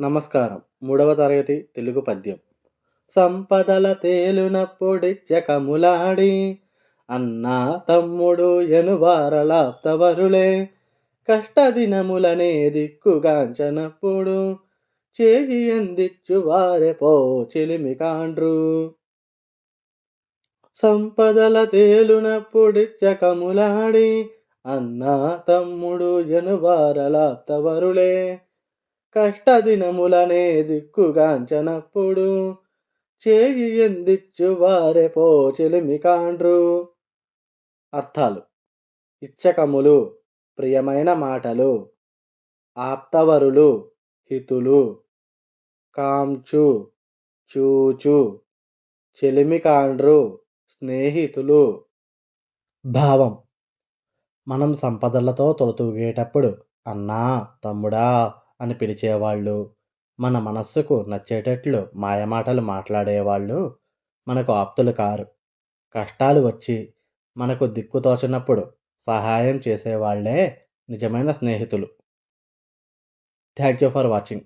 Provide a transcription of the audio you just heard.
నమస్కారం. మూడవ తరగతి తెలుగు పద్యం. సంపదల తేలునప్పుడిచ్చకములాడి అన్నా తమ్ముడు ఎనువారలాప్తవరులే కష్టదినములనే దిక్కుగాంచనప్పుడు చేయి ఎందిచ్చు వారే పో చిలిమి కాండ్రు. సంపదల తేలునప్పుడిచ్చకములాడి అన్నా తమ్ముడు ఎనువారలాప్తవరులే కష్టదినములనే దిక్కుగాంచనప్పుడు చేయి ఎందిచ్చు వారే పోచెలిమి కాండ్రు. అర్థాలు. ఇచ్చకములు ప్రియమైన మాటలు ఆప్తవరులు హితులు కాంచు చూచు చెలిమి కాండ్రు స్నేహితులు. భావం. మనం సంపదలతో తొలతూగేటప్పుడు అన్నా తమ్ముడా అని పిలిచేవాళ్ళు మన మనస్సుకు నచ్చేటట్లు మాయమాటలు మాట్లాడేవాళ్ళు మనకు ఆప్తులు కారు. కష్టాలు వచ్చి మనకు దిక్కు తోచినప్పుడు సహాయం చేసేవాళ్ళే నిజమైన స్నేహితులు. Thank you for watching.